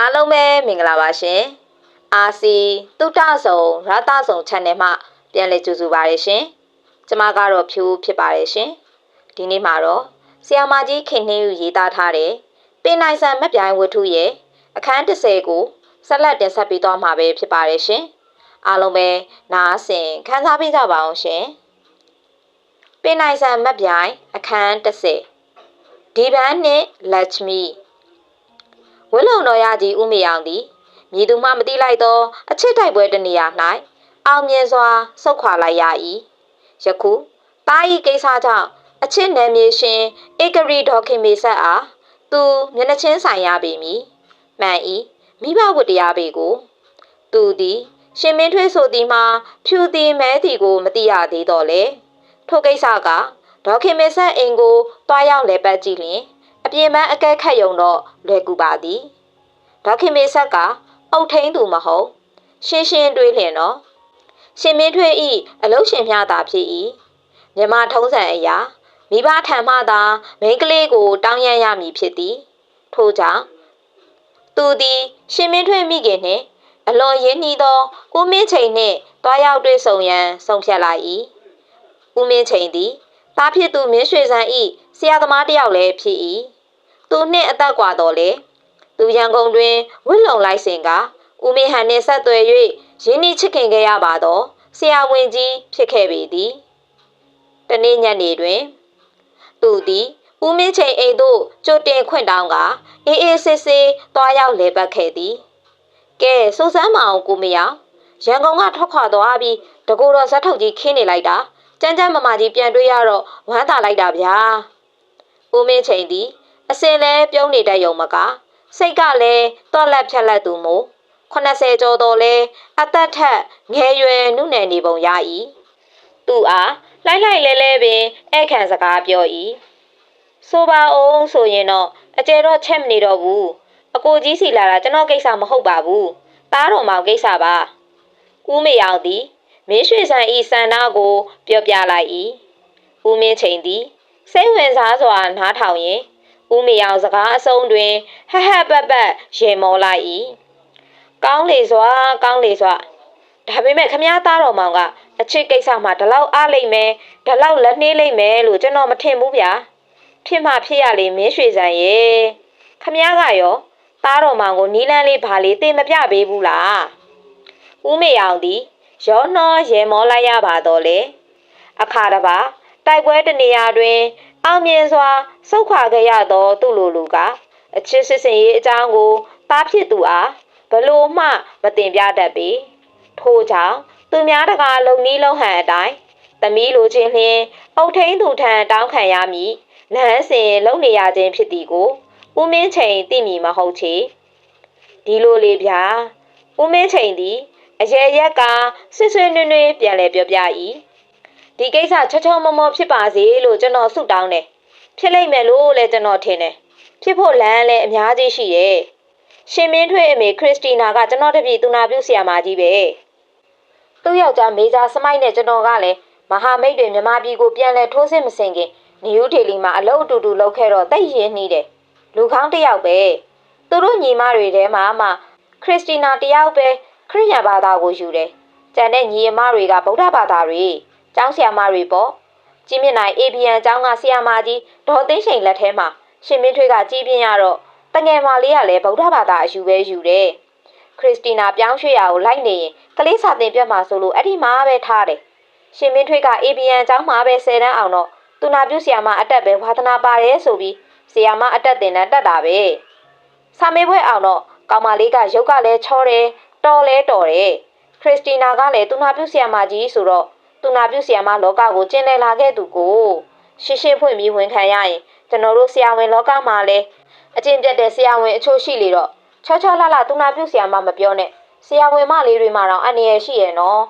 အားလုံးပဲမင်္ဂလာပါရှင်အာစီတုတ္တဆုံရတဆုံ channel မှပြန်လည်ကြိုဆိုပါရရှင်ကျမကတော့ဖြူဖြစ်ပါတယ်ရှင်ဒီနေ့မှာတော့ဆီယာမကြီးခင်နှင်းယူရေးသားထားတဲ့ပင်နိုင်ဆန်မက်ပြိုင်ဝတ္ထုရဲ့အခန်း30ကိုဆက်လက်တင်ဆက်ပေးသွားမှာပဲဖြစ်ပါတယ်ရှင်အားလုံးပဲနားဆင်ခန်းစားပေးကြပါအောင်ရှင်ပင်နိုင်ဆန်မက်ပြိုင်အခန်း30ဒီပန်းနှင့်လက်ချမီ ဝင်းလုံတော်ရကြီးဦးမေအောင်သည်မြည်သူမှမတိလိုက်သောအချစ်တိုက်ပွဲတစ်နေရာ၌အောင်မြင်စွာဆုတ်ခွာလိုက်ရ၏ယခုတားဤကိစ္စကြောင့်အချစ်နယ်မြေရှင်ဧကရီဒေါခင်မေဆက်အားသူမျက်နှချင်းဆိုင်ရပေမည်မှန်ဤမိဘဝတ္တရားပေကို သူသည်ရှင်မင်းထွေးဆိုသည်မှာဖြူသည်မဲသည်ကိုမသိရသေးတော့လေထိုကိစ္စကဒေါခင်မေဆက်အိမ်ကိုတွားရောက်လဲပတ်ကြည့်လျင် အပြင်ပန်းအကဲခတ်ယုံတော့လွယ်ကူပါသည်ဒေါခင်မေဆက်က အုတ်ထိန်သူမဟုတ်ရှင်းရှင်းတွေးလျင်တော့ရှင်မင်းထွေးဤအလုရှင်များသာဖြစ်၏မြမထုံးစံအရာမိဘထံမှသာမိန်းကလေးကို တောင်းရရမည်ဖြစ်သည် ထို့ကြောင့်သူသည် ရှင်မင်းထွေးမိခင်နှင့်အလွန်ရင်းနှီးသောဦးမင်းချိန်နှင့်တွားရောက်တွေ့ဆုံရန်ဆုံးဖြတ်လိုက်၏ဦးမင်းချိန်သည်တားဖြစ်သူမင်းရွှေစံဤဆရာသမားတစ်ယောက်လည်းဖြစ်၏ သူနှင့်အသက်ကွာတော်လေသူရန်ကုန်တွင်ဝစ်လုံလိုက်စဉ်ကဦးမေဟန်နှင့်ဆက်သွယ်၍ရင်းနှီးချစ်ခင်ခဲ့ရပါတော့ဆရာဝန်ကြီးဖြစ်ခဲ့ပေသည်တနေ့ညနေတွင် သူသည်ဦးမင်းချိန်အိမ်သို့ကြိုတင်ခွင့်တောင်းကအေးအေးဆေးဆေးသွားရောက်လေပတ်ခဲ့သည်ကဲစူစမ်းမအောင်ကိုမရရန်ကုန်ကထွက်ခွာသွားပြီးတကူတော်ဇက်ထုတ်ကြီးခင်းနေလိုက်တာကြမ်းကြမ်းမမကြီးပြန်တွေ့ရတော့ဝမ်းသာလိုက်တာဗျာဦးမင်းချိန်သည် အစင်လဲပြုံးနေတတ်ယုံမကစိတ်ကလည်းတော့လက်ဖြက်လက်သူမို့80ကျော်တော်လဲအသက်ထက်ငယ်ရွယ်နုနယ်နေပုံရ၏သူအားလိုက်လိုက်လဲလဲပင်အဲ့ခံစကားပြော၏ဆိုပါအောင်ဆိုရင်တော့အကျယ်တော့ချက်မနေတော့ဘူးအကိုကြီးစီလာတာကျွန်တော်ကိစ္စမဟုတ်ပါဘူးသားတော်မောင်ကိစ္စပါဦးမေအောင်သည်မင်းရွှေဆန်ဤစန္ဒကိုပြောပြလိုက်၏ဦးမင်းချိန်သည်စိတ်ဝင်စားစွာနားထောင်ရင် ဦးမေအောင်စကားအဆုံးတွင်ဟဟပပရေမောလိုက်၏ကောင်းလေစွာကောင်းလေစွာဒါပေမဲ့ခမားသားတော်မောင်ကအချစ်ကိစ္စမှာဒီလောက်အားလိမ့်မယ်ဒီလောက်လက်နှေးလိမ့်မယ်လို့ကျွန်တော်မထင်ဘူးဗျာဖြစ်မှဖြစ်ရလေမင်းရွှေစံရဲ့ခမားကရောသားတော်မောင်ကိုနီးလန်းလေးဘာလေးသိမပြပေးဘူးလားဦးမေအောင်သည်ရောနှောရေမောလိုက်ရပါတော့လေအခါတပါတိုက်ပွဲတနေရာတွင် အောင်မြင်စွာစုတ်ခွာခဲ့ရသောသူ့လူလူကအချစ်စစ်စင်ရေးအကြောင်းကိုတားဖြစ်သူအားဘလို့မှမတင်ပြတတ်ပေထို့ကြောင့်သူများတကာလုံနီးလုံဟန်အတိုင်းသမီးလိုချင်းလျင်အုတ်ထင်းသူထံတောင်းခံရမည်လမ်းစဉ်လုံနေရခြင်းဖြစ်သည်ကိုဦးမင်းချိန်သိမည်မဟုတ်ချေဒီလိုလေဗျာဦးမင်းချိန်သည်အရေရက်ကဆွဆွနွေ့နွေ့ပြန်လဲပြောပြ၏ ဒီကိစ္စချောချောမောမောဖြစ်ပါစေလို့ကျွန်တော်ဆုတောင်းတယ်ဖြစ်လိမ့်မယ်လို့လည်းကျွန်တော်ထင်တယ်ဖြစ်ဖို့လမ်းလည်းအများကြီးရှိရဲ့ရှင်မင်းထွေးအမေခရစ်စတီနာကကျွန်တော်တပည့်သူနာပြုဆရာမကြီးပဲသူ့ယောက်ျားမေဂျာစမိုက်နဲ့ကျွန်တော်ကလည်းမဟာမိတ်တွေမြမပြည်ကိုပြန်လဲထိုးစစ်မစင်ခင်နယူးဒေလီမှာအလုပ်အတူတူလုပ်ခဲ့တော့တိတ်ရင်းနှီးတယ်လူကောင်းတစ်ယောက်ပဲသူတို့ညီမတွေထဲမှာမှခရစ်စတီနာတယောက်ပဲခရစ်ယာန်ဘာသာကိုယူတယ်ကျန်တဲ့ညီအမတွေကဗုဒ္ဓဘာသာတွေ ကျောင်းဆရာမတွေပေါ့ကြီးမြင့်နိုင် ABN ကျောင်းကဆရာမကြီးဒေါ်သိန်းရှိန်လက်ထဲမှာရှင်မင်းထွေးကကြီးပြင်းရတော့တငယ်မလေးကလည်းဗုဒ္ဓဘာသာအယူပဲယူတယ်ခရစ်စတီနာပြောင်းရွှေ့ရကိုလိုက်နေရင်ကလေးစာသင်ပြတ်မှာဆိုလို့အဲ့ဒီမှာပဲထားတယ်ရှင်မင်းထွေးက ABN ကျောင်းမှာပဲ10တန်းအောင်တော့သူနာပြုဆရာမအတက်ပဲဝါသနာပါတယ်ဆိုပြီးဆရာမအတက်တင်တန်းတက်တာပဲစာမေးပွဲအောင်တော့ကောင်မလေးကရုပ်ကလည်းချောတယ်တော်လဲတော်တယ်ခရစ်စတီနာကလည်းသူနာပြုဆရာမကြီးဆိုတော့ သူနာပြုဆရာမလောကကိုကျင်းလည်လာခဲ့သူကိုရှင်းရှင်းဖွင့်ပြီးဝန်ခံရရင်ကျွန်တော်တို့ဆရာဝန်လောကမှာလည်းအကျင့်ပြတ်တဲ့ဆရာဝန်အချို့ရှိလေတော့ချောချောလှလှသူနာပြုဆရာမမပြောနဲ့ဆရာဝန်မလေးတွေမှာတော့အန္တရာယ်ရှိရဲ့နော်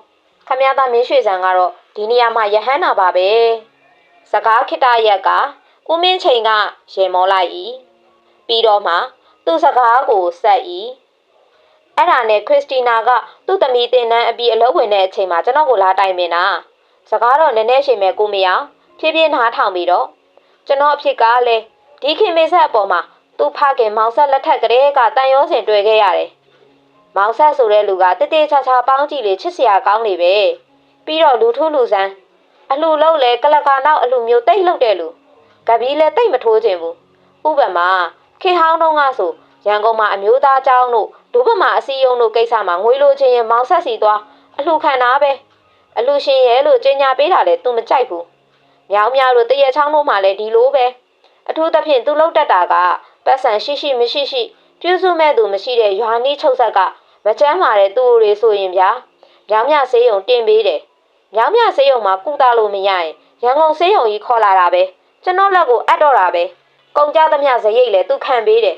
ခမရသားမင်းရွှေစံကတော့ဒီနေရာမှာယဟန္တာပါပဲစကားခိတရက်ကဦးမင်းချိန်ကရေမောလိုက်၏ပြီးတော့မှသူ့စကားကိုဆက်၏ အဲ့ဒါနဲ့ခရစ်စတီနာကသူ့သမီးတင်နန်းအပြီးအလုပ်ဝင်တဲ့အချိန်မှာကျွန်တော်ကိုလာတိုင်ပင်တာစကားတော့နည်းနည်းရှိမယ်ကိုမရဖြည်းဖြည်းနားထောင်ပြီးတော့ကျွန်တော်အဖြစ်ကလည်းဒီခင်မေဆက်အပေါ်မှာသူ့ဖခင်မောင်ဆက်လက်ထက်ကလေးကတန်ရောစင်တွေ့ခဲ့ရတယ်။မောင်ဆက်ဆိုတဲ့လူကတတေချာချာပေါင်းကြည့်လေချစ်စရာကောင်းနေပဲ။ပြီးတော့လူထုလူဆန်းအလှလုံးလဲကလကာနောက်အလှမျိုးတိတ်လှုပ်တဲ့လူကပီးလဲတိတ်မထိုးခြင်းဘူး။ဥပမာခေဟောင်းတုံးကဆိုရန်ကုန်မှာအမျိုးသားကျောင်းတို့ ဒုဗမာအစည်းအရုံးတို့ကိစ္စမှာငွေလိုချင်ရင်မောင်ဆက်စီသွားအလှခံတာပဲအလှရှင်ရဲ့လို့ကြေညာပေးတာလဲသူမကြိုက်ဘူး။မြောင်မြောင်တို့တရက်ချောင်းတို့မှလည်းဒီလိုပဲအထူးသဖြင့်သူလှုပ်တတ်တာကပတ်စံရှိရှိမရှိရှိပြုစုမဲ့သူမရှိတဲ့ရွာနီးချုပ်ဆက်ကမချမ်းမာတဲ့သူတွေဆိုရင်ဗျာမြောင်မြဆေးရုံတင်ပေးတယ်။မြောင်မြဆေးရုံမှာကုသလို့မရရင်ရန်ကုန်ဆေးရုံကြီးခေါ်လာတာပဲကျွန်တော်လက်ကိုအပ်တော့တာပဲကုန်ကြသမျှဇရိတ်လည်းသူခံပေးတယ်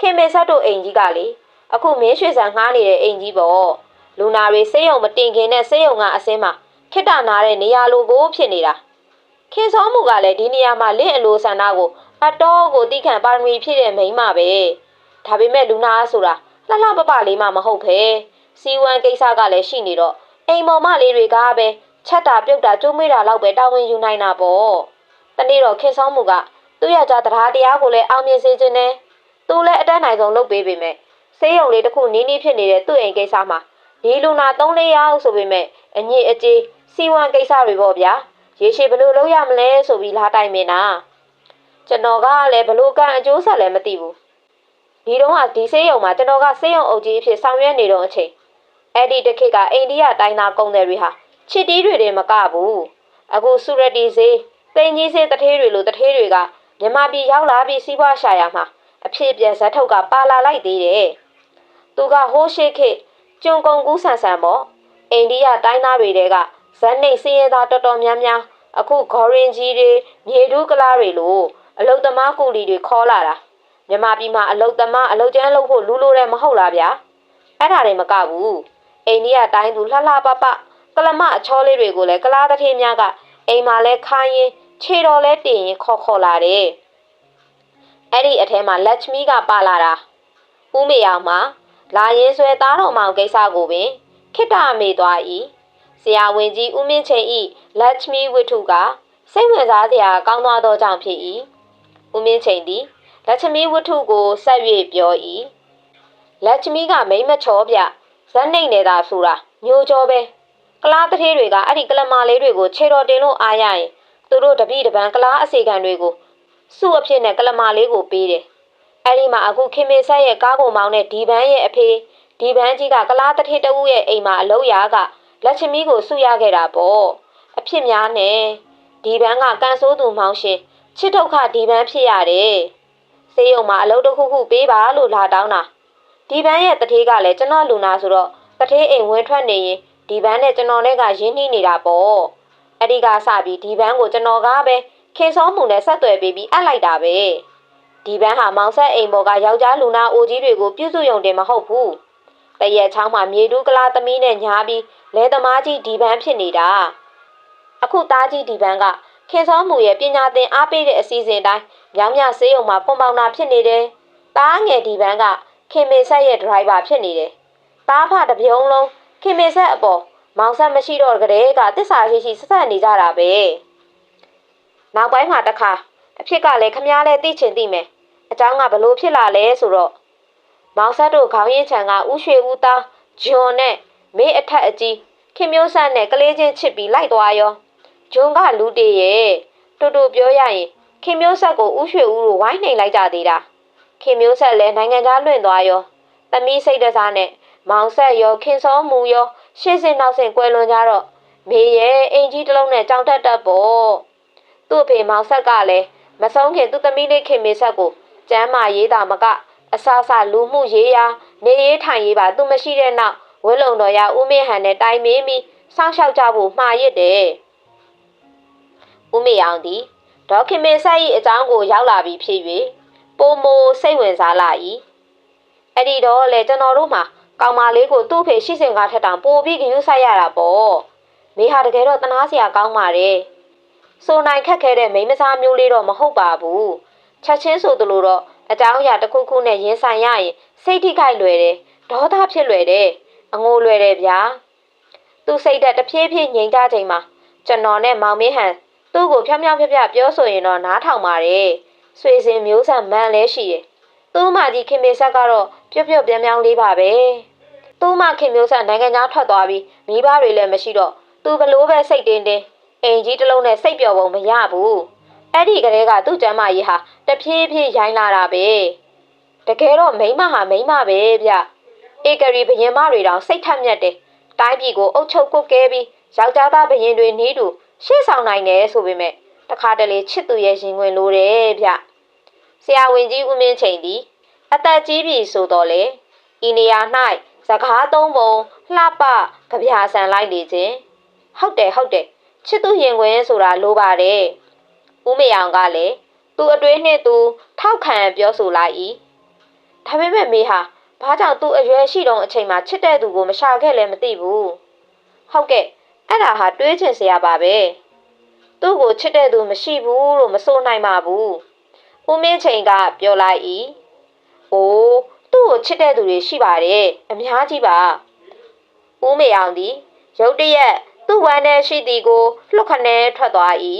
ခင်မေဆက်တို့အိမ်ကြီးကလေ အခုမင်းရွှေဆန်ငှားနေတဲ့အိမ်ကြီးပေါ့လူနာတွေဆေးရုံမတင်ခင်နဲ့ဆေးရုံကအစင်းမှာခိတ္တနာတဲ့နေရာလိုကိုဖြစ်နေတာခင်စောမှုကလည်းဒီနေရာမှာလင့်အလိုဆန္ဒကိုအတော်ကိုတိခန့်ပါရမီဖြည့်တဲ့မိန်းမပဲဒါပေမဲ့လူနာဆိုတာလှလှပပလေးမှမဟုတ်ပဲစီဝမ်ကိစ္စကလည်းရှိနေတော့အိမ်မော်မလေးတွေကပဲချက်တာပြုတ်တာကျိုးမေးတာလောက်ပဲတာဝန်ယူနိုင်တာပေါ့တနေ့တော့ခင်ဆောင်မှုကသူ့ယောက်ျားတရားတရားကိုလည်းအောင်မြင်စေခြင်းနဲ့သူလည်းအတန်းနိုင်ဆုံးလုပ်ပေးပေမဲ့ ဆေးရုံလေးတစ်ခုနီးနီးဖြစ်နေတဲ့သူ့အိမ်ကိစ္စမှာဒီလူနာ3လေးယောက်ဆိုပေမဲ့အညစ်အကြေးစီဝမ်ကိစ္စတွေပေါ့ဗျာရေရှည်ဘယ်လိုလုပ်ရမလဲဆိုပြီးလာတိုင်မင်တာကျွန်တော်ကလည်းဘလို့ကအကျိုးဆက်လည်းမသိဘူးဒီတော့ကဒီဆေးရုံမှာကျွန်တော်ကဆေးရုံအုပ်ကြီးအဖြစ်ဆောင်ရွက်နေတော့အချိန်အဲ့ဒီတစ်ခေတ်ကအိန္ဒိယတိုင်းသားကုန်တယ်တွေဟာချစ်တီးတွေတည်းမကဘူးအခုဆူရတီဆေးတိန်ကြီးဆေးတထေးတွေလိုတထေးတွေကမြန်မာပြည်ရောက်လာပြီးစီးပွားရှာရမှာအဖြစ်ပြန်ဇက်ထုတ်ကပါလာလိုက်သေးတယ် သူကဟိုးရှိခေကျွန်းကုန်းကူးဆန်ဆန်ပေါ့အိန္ဒိယတိုင်းသားတွေတဲကဇက်နှိတ်စင်းရဲသားတော်တော်များများအခုဂေါ်ရင်ကြီးတွေမြေတူးကလားတွေလိုအလုတ်သမားကူလီတွေခေါ်လာတာမြန်မာပြည်မှာအလုတ်သမားအလုတ်ကျန်းလုပ်ဖို့လူလိုတယ်မဟုတ်လားဗျာအဲ့ဒါတွေမကဘူးအိန္ဒိယတိုင်းသူလှလှပပကလမအချောလေးတွေကိုလည်းကလားတထေးများကအိမ်မှာလဲခိုင်းရင်ခြေတော်လဲတင်ရင်ခေါ်ခေါ်လာတယ်အဲ့ဒီအထဲမှာလက်ချမီကပါလာတာဦးမေအောင်မှာ လာရင်ဆွဲသားတော်မောင်ကိစ္စကိုပင်ခိတ္တမေသွား၏ဆရာဝန်ကြီးဦးမင်းချိန်၏လက်ချမီဝိထုကစိတ်ဝင်စားစရာကောင်းသွားသောကြောင့်ဖြစ်၏ဦးမင်းချိန်သည်လက်ချမီဝိထုကိုဆက်၍ပြော၏လက်ချမီကမိမ့်မချောပြဇက်နှိမ့်နေတာဆိုတာညိုကြောပဲကလားတထေးတွေကအဲ့ဒီကလမာလေးတွေကိုခြေတော်တင်လို့အားရရင်သူတို့တပိတပန်းကလားအစီခံတွေကိုစုအဖြစ်နဲ့ကလမာလေးကိုပေးတယ် အဲ့ဒီမှာအခုခင်မေဆက်ရဲ့ကားကုန်မောင်းတဲ့ဒီပန်းရဲ့အဖေဒီပန်းကြီးကကလားတထေးတဦးရဲ့အိမ်မှာအလုံးရာကလက်ချမီကိုစုရခဲ့တာပေါ့အဖြစ်များနဲ့ဒီပန်းကကန်ဆိုးသူမောင်းရှင်ချစ်ဒုက္ခဒီပန်းဖြစ်ရတယ်စေးရုံမှာအလုပ်တစ်ခုခုပေးပါလို့လာတောင်းတာဒီပန်းရဲ့တထေးကလည်းကျွန်တော်လူနာဆိုတော့တထေးအိမ်ဝင်ထွက်နေရင်ဒီပန်းနဲ့ကျွန်တော်နဲ့ကရင်းနှီးနေတာပေါ့အဲ့ဒီကစပြီးဒီပန်းကိုကျွန်တော်ကပဲခင်စောမှုနဲ့ဆက်သွယ်ပေးပြီးအပ်လိုက်တာပဲ ဒီပန်းဟာမောင်ဆက်အိမ်ပေါ်ကယောက်ျားလူနာအိုကြီးတွေကိုပြုစုယုံတင်မဟုတ်ဘူးတရက်ချောင်းမှာမြေတူးကလာသမီးနဲ့ညားပြီးလဲသမားကြီးဒီပန်းဖြစ်နေတာအခုသားကြီးဒီပန်းကခင်စောမှုရဲ့ပညာသင်အားပေးတဲ့အစီအစဉ်တိုင်းမြောင်မြဆေးရုံမှာကွန်ပေါင်နာဖြစ်နေတယ်သားငယ်ဒီပန်းကခင်မေဆက်ရဲ့ဒရိုက်ဘာဖြစ်နေတယ်သားဖတပြုံးလုံးခင်မေဆက်အပေါ်မောင်ဆက်မရှိတော့ကြတဲ့ကတစ္ဆာရှိရှိဆက်ဆက်နေကြတာပဲနောက်ပိုင်းမှာတခါအဖြစ်ကလည်းခမားလဲသိချင်သိမယ် အကြောင်းကဘလို့ဖြစ်လာလဲဆိုတော့မောင်ဆက်တို့ခေါင်းရင်းချံကဥရွှေဦးသားဂျွန်နဲ့မေးအထက်အကြီးခင်မျိုးဆန်းနဲ့ကလေးချင်းချစ်ပြီးလိုက်သွားရောဂျွန်ကလူတည်ရဲ့တူတူပြောရရင်ခင်မျိုးဆက်ကိုဥရွှေဦးတို့ဝိုင်းနှိမ်လိုက်ကြသေးတာခင်မျိုးဆက်လည်းနိုင်ငံသားလွင့်သွားရောသမီးစိတ်တစားနဲ့မောင်ဆက်ရောခင်စောမူရောရှေ့စင်နောက်စင်ကွဲလွန်ကြတော့မေရဲ့အင်ကြီးတစ်လုံးနဲ့ကြောင်တက်တက်ပေါ့သူ့အဖေမောင်ဆက်ကလည်းမဆုံးခင်သူ့သမီးလေးခင်မေဆက်ကို ကျမ်းမာရေးတာမကအဆအဆလူမှုရေးရာနေရေးထိုင်ရေးပါသူမရှိတဲ့နောက်ဝင်းလုံတော်ရဦးမင်းဟန်နဲ့တိုင်မင်းပြီးစောင့်ရှောက်ကြဖို့မှားရစ်တယ်ဦးမေအောင်သည်ဒေါခင်မေဆက်၏အကြောင်းကိုရောက်လာပြီးဖြစ်၍ပိုမိုစိတ်ဝင်စားလာ၏အဲ့ဒီတော့လေကျွန်တော်တို့မှာကောင်မလေးကိုသူ့ဖေရှိစင်ကားထက်တောင်ပိုပြီးဂရုစိုက်ရတာပေါ့မေဟာတကယ်တော့တနာစရာကောင်းပါတယ်ဆိုနိုင်ခက်ခဲတဲ့မိမစားမျိုးလေးတော့မဟုတ်ပါဘူး ချက်ချင်းဆိုသလိုတော့အကြောင်းအရာတစ်ခုခုနဲ့ရင်ဆိုင်ရရင်စိတ်ထိခိုက်လွယ်တယ်ဒေါသဖြစ်လွယ်တယ်အငိုလွယ်တယ်ဗျာသူစိတ်ဓာတ်တဖြည်းဖြည်းငြိမ်ကြချိန်မှာကျွန်တော်နဲ့မောင်မင်းဟန်သူ့ကိုဖြောင်းဖြောင်းဖြောင်းပြောဆိုရင်တော့နားထောင်ပါတယ်ဆွေစဉ်မျိုးဆန်မှန်လဲရှိတယ်သူ့မကြီးခင်မေဆက်ကတော့ပြုတ်ပြုတ်ပြောင်းပြောင်းလေးပါပဲသူ့မခင်မျိုးဆက်နိုင်ငံသားထွက်သွားပြီးမိဘတွေလည်းမရှိတော့သူဘလို့ပဲစိတ်တင်းတင်းအိမ်ကြီးတစ်လုံးနဲ့စိတ်ပျော်ပုံမရဘူး အဲ့ဒီကလေးကသူ့ကျမ်းမာရေးဟာတဖြည်းဖြည်းရိုင်းလာတာပဲတကယ်တော့မိန်းမဟာမိန်းမပဲဗျဧကရီဘရင်မတွေတောင်စိတ်ထက်မြက်တယ်တိုင်းပြည်ကိုအုပ်ချုပ်ကုတ်ကဲပြီးယောက်ျားသားဘရင်တွေနေတူရှေ့ဆောင်နိုင်တယ်ဆိုပေမဲ့တခါတလေချစ်သူရဲ့ရင်ဝင်လိုတယ်ဗျဆရာဝန်ကြီးဦးမင်းချိန်သည်အသက်ကြီးပြီဆိုတော့လေဤနေရာ၌စကားသုံးပုံလှပကြပြာဆန်လိုက်နေခြင်းဟုတ်တယ်ဟုတ်တယ်ချစ်သူရင်ဝင်ဆိုတာလိုပါတယ် ဦးမေအောင်ကလည်းသူ့အတွင်းနှင့်သူထောက်ခံပြောဆိုလိုက်၏ဒါပေမဲ့မေဟာဘာကြောင့်သူ့အရွယ်ရှိတုန်းအချိန်မှာချစ်တဲ့သူကိုမရှာခဲ့လဲမသိဘူးဟုတ်ကဲ့အဲ့ဒါဟာတွေးချင်စရာပါပဲသူ့ကိုချစ်တဲ့သူမရှိဘူးလို့မဆိုနိုင်ပါဘူးဦးမင်းချိန်ကပြောလိုက်၏အိုးသူ့ကိုချစ်တဲ့သူတွေရှိပါတယ်အများကြီးပါဦးမေအောင်သည်ရုတ်တရက်သူ့ဝမ်းထဲရှိသည်ကိုလှုပ်ခနဲထွက်သွား၏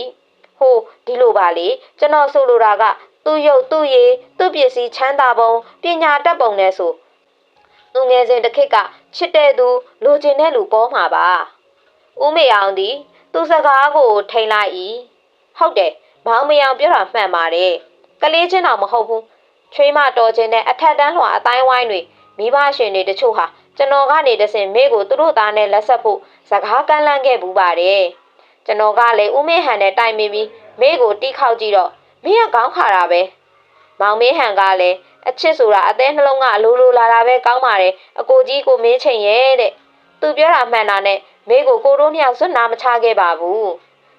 ဟိုဒီလိုပါလေကျွန်တော်ဆိုလိုတာကသူ့ရုပ်သူ့ရည်သူ့ပစ္စည်းချမ်းသာပုံပညာတတ်ပုံနဲ့ဆိုသူငယ်စဉ်တစ်ခေတ်ကချစ်တဲ့သူလိုချင်တဲ့လူပေါ်မှာပါဦးမေအောင်သည်သူစကားကိုထိန်လိုက်၏ဟုတ်တယ်မောင်မေအောင်ပြောတာမှန်ပါတယ်ကလေးချင်းတော့မဟုတ်ဘူးချွေးမတော်ခြင်းနဲ့အထက်တန်းလွှာအတိုင်းဝိုင်းတွေမိဘရှင်တွေတချို့ဟာကျွန်တော်ကနေတဆင်မိကိုသူတို့သားနဲ့လက်ဆက်ဖို့စကားကမ်းလှမ်းခဲ့ဘူးပါတယ် ကျွန်တော်ကလည်းဦးမင်းဟန်နဲ့တိုင်မိပြီးမိကိုတီးခေါက်ကြည့်တော့မင်းကကောင်းခါတာပဲမောင်မင်းဟန်ကလည်းအချစ်ဆိုတာအသေးနှလုံးကအလိုလိုလာတာပဲကောင်းပါတယ်အကိုကြီးကိုမင်းချိန်ရဲ့တဲ့သူပြောတာမှန်တာနဲ့မိကိုကိုတို့နှစ်ယောက်စွတ်နာမချခဲ့ပါဘူး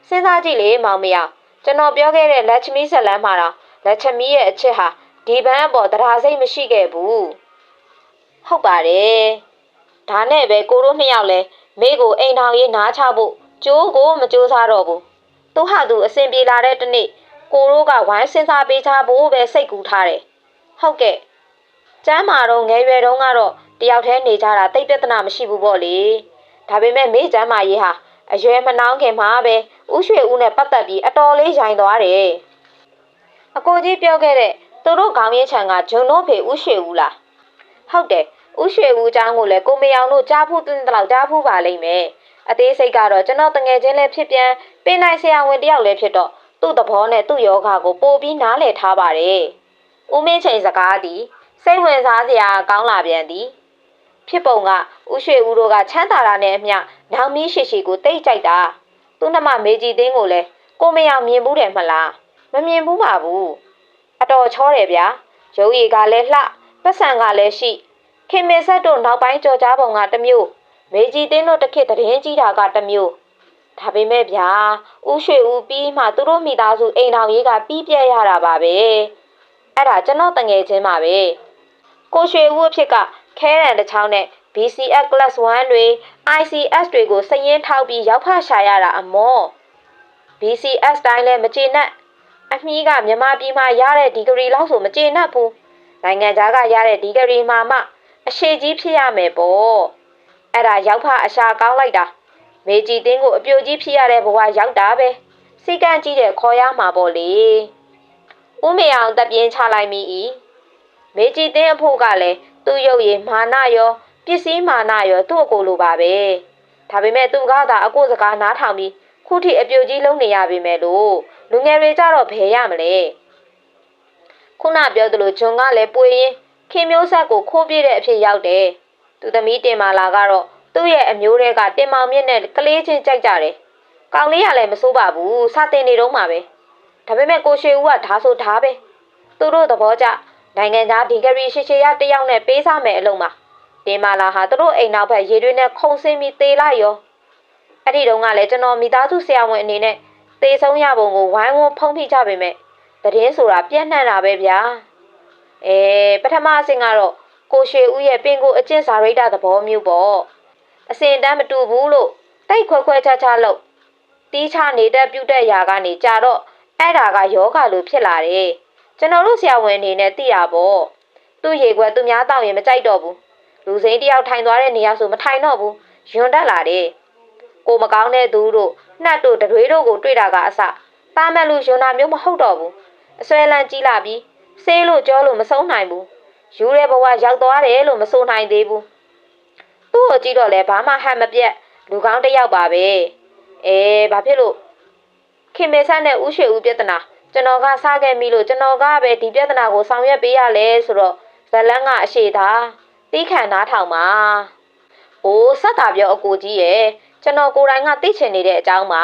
စဉ်းစားကြည့်လေမောင်မရကျွန်တော်ပြောခဲ့တဲ့လက်ချမီဇလန်းမှာတော့လက်ချမီရဲ့အချစ်ဟာဒီဘန်းအပေါ်တရားစိတ်မရှိခဲ့ဘူးဟုတ်ပါတယ်ဒါနဲ့ပဲကိုတို့နှစ်ယောက်လဲမိကိုအိမ်ထောင်ရေးနားချဖို့ ကြိုးကိုမကြိုးစားတော့ဘူးသူဟာသူအစဉ်ပြေလာတဲ့တနေ့ကိုတို့ကဝိုင်းစင်စားပေးချဖို့ပဲစိတ်ကူးထားတယ်ဟုတ်ကဲ့ကျမ်းမာတော့ငယ်ရွယ်တုန်းကတော့တယောက်တည်းနေကြတာတိတ်ပြဿနာမရှိဘူးပေါ့လေဒါပေမဲ့မေ့ကျမ်းမာရေးဟာအရွယ်မနှောင်းခင်မှာပဲဥရွှေဦးနဲ့ပတ်သက်ပြီးအတော်လေးရိုင်သွားတယ်အကိုကြီးပြောခဲ့တဲ့သူတို့ခေါင်းရင်းချံကဂျုံတို့ဖေဥရွှေဦးလားဟုတ်တယ်ဥရွှေဦးအကြောင်းကိုလည်းကိုမေအောင်တို့ကြားဖို့တင်တလောက်ကြားဖို့ပါလိမ့်မယ် အသေးစိတ်ကတော့ကျွန်တော်တငယ်ချင်းလည်းဖြစ်ပြန်ပင်နိုင်ဆရာဝန်တယောက်လည်းဖြစ်တော့သူ့သဘောနဲ့သူ့ယောဂကိုပို့ပြီးနားလည်ထားပါတယ်ဦးမင်းချိန်စကားသည်စိတ်ဝင်စားစရာကောင်းလာပြန်သည်ဖြစ်ပုံကဥရွှေဦးတို့ကချမ်းသာတာနဲ့အမျှနောင်မီးရှိရှိကိုတိတ်ကြိုက်တာသူ့နှမမေကြီးသိန်းကိုလည်းကိုမအောင်မြင်ဘူးတယ်မလားမမြင်ဘူးပါဘူးအတော်ချောတယ်ဗျာရုပ်ရည်ကလည်းလှပတ်စံကလည်းရှိခင်မင်ဆက်တို့နောက်ပိုင်းကြော်ကြားပုံကတစ်မျိုး မေကြီးတင်းတို့တစ်ခေတ်တရင်ကြီးတာကတစ်မျိုးဒါပေမဲ့ဗျာဥရွှေဦးပြီးမှသူတို့မိသားစုအိမ်တော်ရေးကပြီးပြက်ရတာပါပဲအဲ့ဒါကျွန်တော်တငယ်ချင်းပါပဲကိုရွှေဦးအဖြစ်ကခဲရန်တစ်ချောင်းနဲ့ BCS Class 1တွေ ICS တွေကိုစရင်ထောက်ပြီးရောက်ဖရှာရတာအမော BCS တိုင်းလည်းမကျေနပ်အမီးကမြန်မာပြည်မှာရတဲ့ဒီဂရီလောက်ဆိုမကျေနပ်ဘူးနိုင်ငံသားကရတဲ့ဒီဂရီမှာမှအရှိကြီးဖြစ်ရမယ်ပေါ့ အဲ့ဒါရောက်ဖအရှာကောင်းလိုက်တာမေကြီးတင်းကိုအပြိုကြီးဖြစ်ရတဲ့ဘဝရောက်တာပဲစိတ်ကန့်ကြီးတဲ့ခေါ်ရမှာပေါ့လေဦးမေအောင်တပြင်းချလိုက်မိ၏မေကြီးတင်းအဖို့ကလည်းသူ့ရုပ်ရည်မာနရောပစ္စည်းမာနရောသူ့အကိုလိုပါပဲဒါပေမဲ့သူကသာအကိုစကားနားထောင်ပြီးခုထိအပြိုကြီးလုံးနေရပြီမဲ့လို့လူငယ်တွေကြတော့ဘယ်ရမလဲခုနပြောသလိုဂျွန်ကလည်းပွေရင်ခင်မျိုးဆက်ကိုခိုးပြတဲ့အဖြစ်ရောက်တယ် သူသမီးတင်မာလာကတော့သူ့ရဲ့အမျိုးတွေကတင်မောင်မြင့်နဲ့ကလေးချင်းကြိုက်ကြတယ်ကောင်လေးကလည်းမစိုးပါဘူးစတင်နေတော့မှာပဲဒါပေမဲ့ကိုရွှေဦးကဓာဆိုဓာပဲသူတို့သဘောကျနိုင်ငံသားဒီဂရီရှေရှေရတယောက်နဲ့ပေးစားမယ်အလုံးမှာတင်မာလာဟာသူတို့အိမ်နောက်ဘက်ရေတွင်းနဲ့ခုံဆင်းပြီးသေးလိုက်ရောအဲ့ဒီတုန်းကလည်းကျွန်တော်မိသားစုဆရာဝန်အနေနဲ့သေဆုံးရပုံကိုဝိုင်းဝန်းဖုံးဖိကြပေမဲ့သတင်းဆိုတာပြန့်နှံ့တာပဲဗျာအဲပထမအဆင့်ကတော့ ကိုရွှေဦးရဲ့ပင်ကိုအကျင့်စာရိတ္တသဘောမျိုးပေါ့အစင်တန်းမတူဘူးလို့တိတ်ခွဲခွဲခြားခြားလို့တီးချနေတတ်ပြုတ်တဲ့ຢာကနေကြာတော့အဲ့ဒါကယောဂလိုဖြစ်လာတယ်ကျွန်တော်တို့ဆရာဝန်အနေနဲ့သိတာပေါ့သူ့ရေခွက်သူများတောက်ရင်မကြိုက်တော့ဘူးလူစိမ်းတယောက်ထိုင်သွားတဲ့နေရာဆိုမထိုင်တော့ဘူးယွန်းတက်လာတယ်ကိုမကောင်းတဲ့သူတို့နှက်တို့တရွေးတို့ကိုတွေ့တာကအစတားမဲ့လူယွန်းတာမျိုးမဟုတ်တော့ဘူးအစွဲလန်းကြီးလာပြီးဆေးလို့ကြောလို့မဆုံးနိုင်ဘူး ယူတဲ့ဘဝရောက်သွားတယ်လို့မဆိုနိုင်သေးဘူးသူ့ကိုကြည့်တော့လဲဘာမှဟန်မပြတ်လူကောင်းတစ်ယောက်ပါပဲအဲဘာဖြစ်လို့ခင်မေဆန်းနဲ့ဥရွှေဦးပြဿနာကျွန်တော်ကစားခဲ့မိလို့ကျွန်တော်ကပဲဒီပြဿနာကိုဆောင်ရွက်ပေးရလဲဆိုတော့ဇလန်းကအရှိသာတီးခံနားထောင်ပါ။အိုးဆက်တာပြောအကိုကြီးရဲ့ကျွန်တော်ကိုယ်တိုင်ကသိချင်နေတဲ့အကြောင်းပါ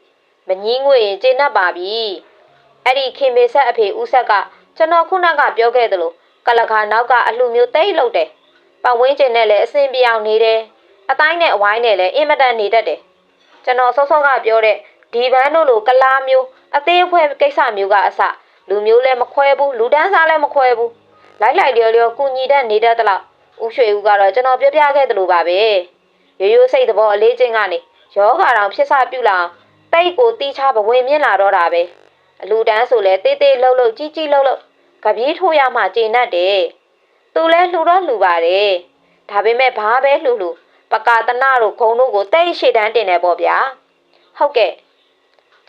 ။မငင်းငွေရင်ကျေနပ်ပါပြီ။အဲ့ဒီခင်မေဆက်အဖေဦးဆက်ကကျွန်တော်ခုနကပြောခဲ့သလို ကလခါနောက်ကအလှမျိုးတိတ်လုတ်တယ်။ပတ်ဝန်းကျင်နဲ့လည်းအဆင်ပြေအောင်နေတယ်။အတိုင်းနဲ့အဝိုင်းနဲ့လည်းအင်မတန်နေတတ်တယ်။ကျွန်တော်စောစောကပြောတဲ့ဒီဘန်းတို့လိုကလားမျိုးအသေးအဖွဲကိစ္စမျိုးကအစလူမျိုးလည်းမခွဲဘူးလူတန်းစားလည်းမခွဲဘူးလိုက်လိုက်လျော်လျော်ကုညီတတ်နေတတ်သလားဦးရွှေဦးကတော့ကျွန်တော်ပြောပြခဲ့သလိုပါပဲရိုးရိုးစိတ်သဘောအလေးချင်းကနေယောဂါတောင်ဖြစ်စပြုလာတိတ်ကိုတီးချပဝင်မြင့်လာတော့တာပဲအလူတန်းဆိုလဲတေးသေးလှုပ်လှုပ်ကြီးကြီးလှုပ်လှုပ် ကပြေးထိုးရမှကျေနပ်တယ်သူလဲလှူတော့လှူပါတယ်ဒါပေမဲ့ဘာပဲလှူလှူပကာတနာတို့ဂုံတို့ကိုတိတ်ရှေ့တန်းတင်နေပေါ့ဗျာဟုတ်ကဲ့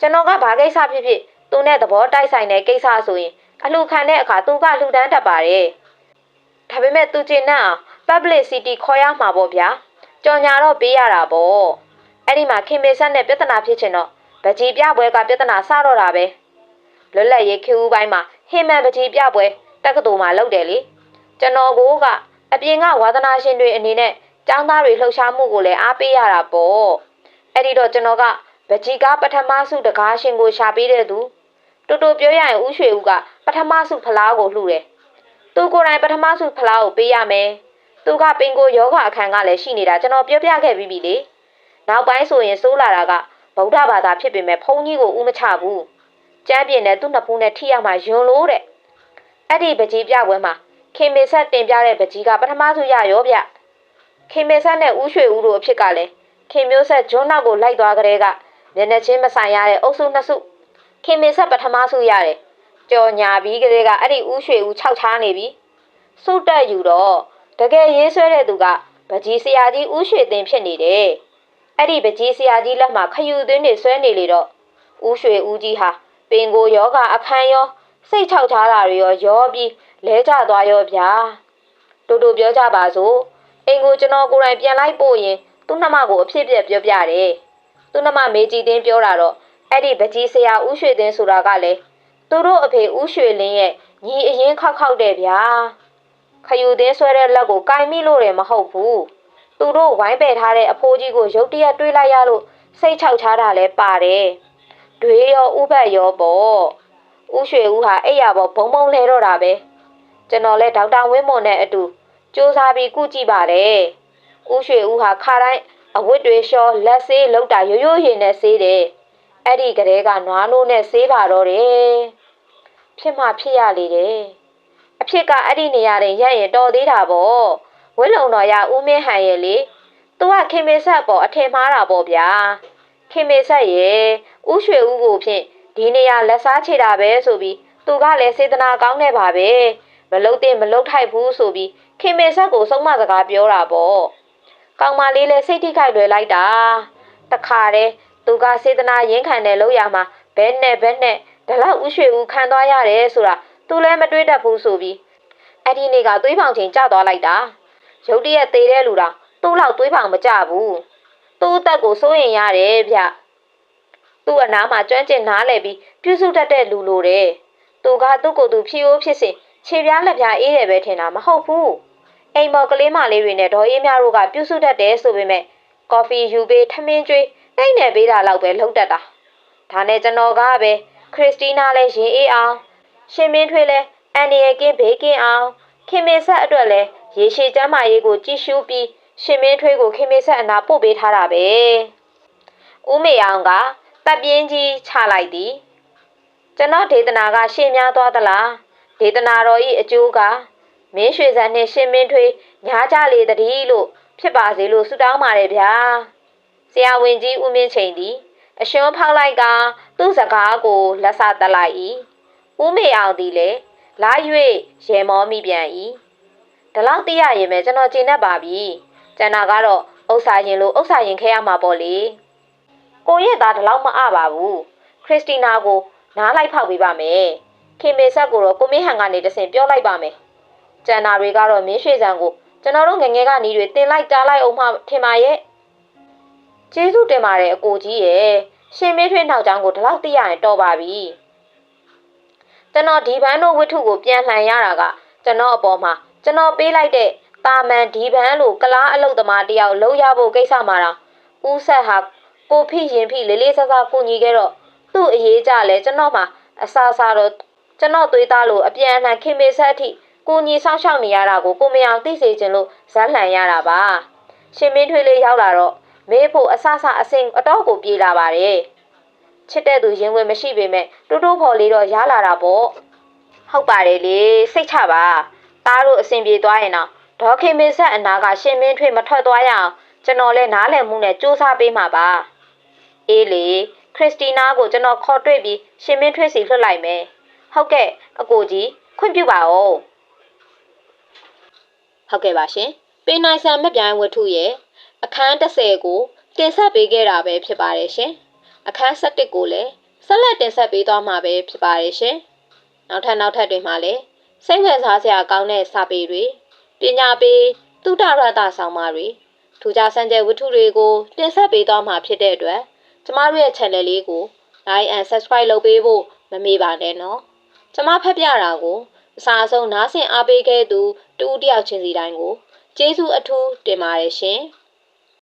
ကျွန်တော်ကဘာကိစ္စဖြစ်ဖြစ်သူနဲ့သဘောတိုက်ဆိုင်တဲ့ကိစ္စဆိုရင်အလှခံတဲ့အခါသူကလှူဒန်းတတ်ပါတယ်ဒါပေမဲ့သူကျင်နဲ့အောင် publicity ခေါ်ရမှာပေါ့ဗျာကြော်ညာတော့ပေးရတာပေါ့အဲ့ဒီမှာခင်မေဆက်နဲ့ပြဿနာဖြစ်ချင်တော့ဗကြီးပြပွဲကပြဿနာစတော့တာပဲလွတ်လပ်ရေးခေဦးပိုင်းမှာ ဟိမန်ဗကြီးပြပွဲတက္ကသိုလ်မှာလုပ်တယ်လေကျွန်တော်ကိုကအပြင်ကဝါသနာရှင်တွေအနေနဲ့ចောင်းသားတွေလှုပ်ရှားမှုကိုလည်းအားပေးရတာပေါ့အဲ့ဒီတော့ကျွန်တော်ကဗကြီးကပထမဆုတကားရှင်ကိုရှာပေးတဲ့သူတူတူပြောရရင်ဦးရွှေဦးကပထမဆုဖလားကိုလှူတယ်သူကိုယ်တိုင်ပထမဆုဖလားကိုပေးရမယ်သူကပင်ကိုယောဂအခန်းကလည်းရှိနေတာကျွန်တော်ပြောပြခဲ့ပြီးပြီလေနောက်ပိုင်းဆိုရင်စိုးလာတာကဗုဒ္ဓဘာသာဖြစ်ပေမဲ့ဘုန်းကြီးကိုဥမချဘူး ကျမ်းပြင်နဲ့သူ့နှစ်ဖူးနဲ့ထိရမှယွန်လို့တဲ့အဲ့ဒီပကြီးပြပွဲမှာခင်မေဆက်တင်ပြတဲ့ပကြီးကပထမဆုရရောဗျခင်မေဆက်နဲ့ဦးရွှေဦးတို့အဖြစ်ကလည်းခင်မျိုးဆက်ဂျွန်းနောက်ကိုလိုက်သွားကြတဲ့ကမျက်နှာချင်းမဆိုင်ရတဲ့အုပ်စုနှစ်စုခင်မေဆက်ပထမဆုရတယ်ကြော်ညာပြီးကလေးကအဲ့ဒီဦးရွှေဦး၆ချားနေပြီစုတက်ယူတော့တကယ်ရေးဆွဲတဲ့သူကပကြီးဆရာကြီးဦးရွှေသိန်းဖြစ်နေတယ်အဲ့ဒီပကြီးဆရာကြီးလက်မှာခယူသွင်းနေဆွဲနေလေတော့ဦးရွှေဦးကြီးဟာ ပင်ကိုယောဂအခန်းရောစိတ်ချောက်ချားတာတွေရောရောပြီးလဲကျသွားရောဗျာတူတူပြောကြပါစို့အိမ်ကိုကျွန်တော်ကိုယ်တိုင်ပြန်လိုက်ပို့ရင်သူ့နှမကိုအဖြစ်ပြက်ပြောပြတယ်သူ့နှမမေကြီးတင်းပြောတာတော့အဲ့ဒီပကြီးဆရာဦးရွှေသိန်းဆိုတာကလည်းသူတို့အဖေဦးရွှေလင်းရဲ့ညီအရင်ခောက်ခောက်တဲ့ဗျာခယူသင်းဆွဲတဲ့လက်ကိုကင်မိလို့တယ်မဟုတ်ဘူးသူတို့ဝိုင်းပယ်ထားတဲ့အဖိုးကြီးကိုရုတ်တရက်တွေးလိုက်ရလို့စိတ်ချောက်ချားတာလဲပါတယ် တွေရောဥပတ်ရောပေါ့ဦးရွှေဦးဟာအဲ့ရပေါ်ဘုံဘုံလဲတော့တာပဲကျွန်တော်လဲဒေါက်တာဝင်းမွန်နဲ့အတူစူးစမ်းပြီးကုကြည့်ပါတယ်ဦးရွှေဦးဟာခါတိုင်းအဝတ်တွေလျှော်လက်ဆေးလောက်တာရိုးရိုးရင်နဲ့ဆေးတယ်အဲ့ဒီကလေးကနွားနိုးနဲ့ဆေးပါတော့တယ်ဖြစ်မှဖြစ်ရလေတယ်အဖြစ်ကအဲ့ဒီနေရာတွေရက်ရင်တော်သေးတာပေါ့ဝင်းလုံတော်ရဦးမင်းဟန်ရဲ့လေသူကခင်မေဆက်ပေါ်အထင်မှားတာပေါ့ဗျာ ခင်မေဆက်ရဲ့ဥရွှေဦးကိုဖြင့်ဒီနေရာလက်စားချေတာပဲဆိုပြီးသူကလည်းစေတနာကောင်းနေပါပဲမလုတ်တဲ့မလုတ်ထိုက်ဘူးဆိုပြီးခင်မေဆက်ကိုဆုံးမစကားပြောတာပေါ့ကောင်မလေးလည်းစိတ်ထိခိုက်လွယ်လိုက်တာတခါတည်းသူကစေတနာရင်းခံတဲ့လို့ရမှာဘဲနဲ့ဘဲနဲ့ဒါလောက်ဥရွှေဦးခံသွားရတယ်ဆိုတာသူလည်းမတွေးတတ်ဘူးဆိုပြီးအဲ့ဒီနေ့ကသွေးပေါင်ချိန်ကျသွားလိုက်တာရုတ်တရက်သေးတဲ့လူတော်သူ့လောက်သွေးပေါင်မကျဘူး သူ့အသက်ကိုစိုးရင်ရတယ်ဗျသူ့အနားမှာကျွမ်းကျင်နားလဲပြီးပြုစုတတ်တဲ့လူလိုတယ်သူကသူ့ကိုယ်သူဖြီးအိုးဖြစ်စဉ်ခြေပြားလက်ပြားအေးတယ်ပဲထင်တာမဟုတ်ဘူးအိမ်မော်ကလေးမလေးတွေနဲ့ဒေါ်အေးများတို့ကပြုစုတတ်တယ်ဆိုပေမဲ့ကော်ဖီယူပေးထမင်းကျွေးတိတ်နေပေးတာလောက်ပဲလှုပ်တတ်တာဒါနဲ့ကျွန်တော်ကပဲခရစ်စတီးနာလည်းရင်အေးအောင်ရှင်မင်းထွေးလည်းအန်ဒီရဲ့ကင်းဘေးကင်းအောင်ခင်မေဆက်အတွက်လည်းရေရှည်ကျမ်းမာရေးကိုကြည့်ရှုပြီး ရှင်မင်းထွေးကိုခင်မေဆက်အနာပို့ပေးထားတာပဲဦးမေအောင်ကတပ်ပြင်းကြီးချလိုက်သည်ကျွန်တော်ဒေသနာကရှင်းများသွားသလားဒေသနာတော်ဤအကျိုးကမင်းရွှေစံနှင့်ရှင်မင်းထွေးညားကြလေတည်းလို့ဖြစ်ပါစေလို့ဆုတောင်းပါတယ်ဗျာဆရာဝန်ကြီးဦးမင်းချိန်သည်အရှုံးဖောက်လိုက်ကသူ့စကားကိုလက်ဆတက်လိုက်၏ဦးမေအောင်သည်လည်းလာ၍ရေမောမိပြန်၏ဒီလောက်သိရရင်ပဲကျွန်တော်ကျေနပ်ပါပြီ ကျန်တာကတော့ဥစ္စာရင်လို့ဥစ္စာရင်ခဲရမှာပေါ့လေကိုရဲ့သားဒီလောက်မအပါဘူးခရစ်စတီနာကိုနားလိုက်ဖောက်ပေးပါမယ်ခင်မေဆက်ကိုတော့ကိုမင်းဟန်ကနေတဆင်ပြောလိုက်ပါမယ်ကျန်တာတွေကတော့မင်းရွှေစံကိုကျွန်တော်တို့ငယ်ငယ်ကနီးတွေတင်လိုက်တားလိုက်အောင်မှထင်ပါရဲ့ကျေးဇူးတင်ပါတယ်အကိုကြီးရဲ့ရှင်မင်းထွေးနောက်ကျောင်းကိုဒီလောက်သိရရင်တော်ပါပြီကျွန်တော်ဒီဘန်းတို့ဝတ္ထုကိုပြန်လှန်ရတာကကျွန်တော်အပေါ်မှာကျွန်တော်ပေးလိုက်တဲ့ တာမန်ဒီဘန်းလို့ကလားအလုတ်သမားတယောက်လုံးရဖို့ကိစ္စမှာတော့ဦးဆက်ဟာကိုဖိရင်ဖိလေးလေးဆဆကူညီခဲ့တော့သူ့အရေးကြလဲကျွန်တော်မှအဆာဆာတော့ကျွန်တော်သွေးသားလို့အပြန်အလှန်ခင်မေဆက်အထိကိုညီဆောင်ရှောက်နေရတာကိုကိုမအောင်သိစေခြင်းလို့ဇက်လှန်ရတာပါရှင်မင်းထွေးလေးရောက်လာတော့မေးဖို့အဆဆအစင်အတော့ကိုပြေးလာပါတယ်ချစ်တဲ့သူရင်ဝင်မရှိပေမဲ့တိုးတိုးဖော်လေးတော့ရလာတာပေါ့ဟုတ်ပါတယ်လေစိတ်ချပါသားတို့အဆင်ပြေသွားရင်တော့ ဒေါခင်မေဆက်အနာကရှင်မင်းထွေးမထွက်သွားရအောင်ကျွန်တော်လည်းနားလည်မှုနဲ့စူးစမ်းပေးမှာပါအေးလေခရစ်စတီနာကိုကျွန်တော်ခေါ်တွေ့ပြီးရှင်မင်းထွေးစီလွှတ်လိုက်မယ်ဟုတ်ကဲ့အကိုကြီးခွင့်ပြုပါဦးဟုတ်ကဲ့ပါရှင်။ပင်နိုင်ဆန်မက်ပြိုင်ဝတ္ထုရဲ့အခန်း30ကိုတင်ဆက်ပေးခဲ့တာပဲဖြစ်ပါတယ်ရှင်။အခန်း17ကိုလည်းဆက်လက်တင်ဆက်ပေးသွားမှာပဲဖြစ်ပါတယ်ရှင်။နောက်ထပ်နောက်ထပ်တွေမှာလည်းစိတ်ဝင်စားစရာကောင်းတဲ့စာပေတွေ ပညာပေးသုတရတဆောင်မတွေထူးခြားစံကြယ်ဝတ္ထုတွေကိုတင်ဆက်ပေးသွားမှာဖြစ်တဲ့အတွက်ကျမတို့ရဲ့ channel လေးကို like and subscribe လုပ်ပေးဖို့မမေ့ပါနဲ့နော်။ကျမဖတ်ပြတာကိုအစားဆုံးနားဆင်အားပေးခဲ့သူတူဦးတယောက်ချင်းစီတိုင်းကိုကျေးဇူးအထူးတင်ပါတယ်ရှင်။